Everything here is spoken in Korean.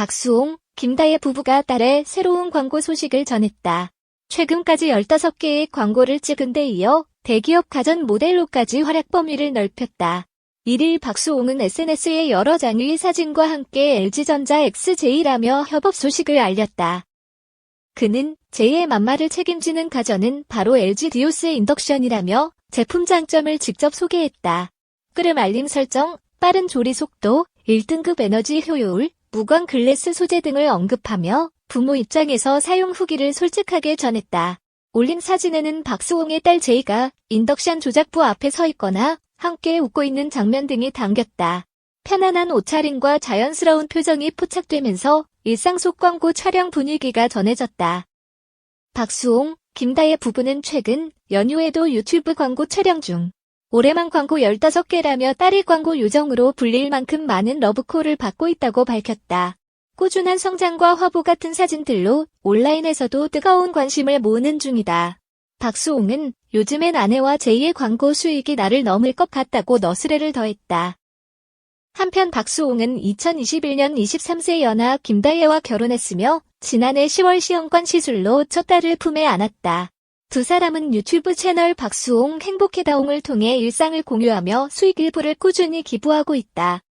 박수홍, 김다혜 부부가 딸의 새로운 광고 소식을 전했다. 최근까지 15개의 광고를 찍은 데 이어 대기업 가전 모델로까지 활약 범위를 넓혔다. 1일 박수홍은 SNS에 여러 장의 사진과 함께 LG전자 XJ라며 협업 소식을 알렸다. 그는 제2의 만마를 책임지는 가전은 바로 LG 디오스 인덕션이라며 제품 장점을 직접 소개했다. 끓음 알림 설정, 빠른 조리 속도, 1등급 에너지 효율, 무광 글래스 소재 등을 언급하며 부모 입장에서 사용 후기를 솔직하게 전했다. 올린 사진에는 박수홍의 딸 제이가 인덕션 조작부 앞에 서 있거나 함께 웃고 있는 장면 등이 담겼다. 편안한 옷차림과 자연스러운 표정이 포착되면서 일상 속 광고 촬영 분위기가 전해졌다. 박수홍, 김다혜 부부는 최근 연휴에도 유튜브 광고 촬영 중 올해만 광고 15개라며 딸의 광고 요정으로 불릴 만큼 많은 러브콜을 받고 있다고 밝혔다. 꾸준한 성장과 화보 같은 사진들로 온라인에서도 뜨거운 관심을 모으는 중이다. 박수홍은 요즘엔 아내와 제2의 광고 수익이 나를 넘을 것 같다고 너스레를 더했다. 한편 박수홍은 2021년 23세 연하 김다혜와 결혼했으며 지난해 10월 시험관 시술로 첫 딸을 품에 안았다. 두 사람은 유튜브 채널 박수홍 행복해다옹을 통해 일상을 공유하며 수익 일부를 꾸준히 기부하고 있다.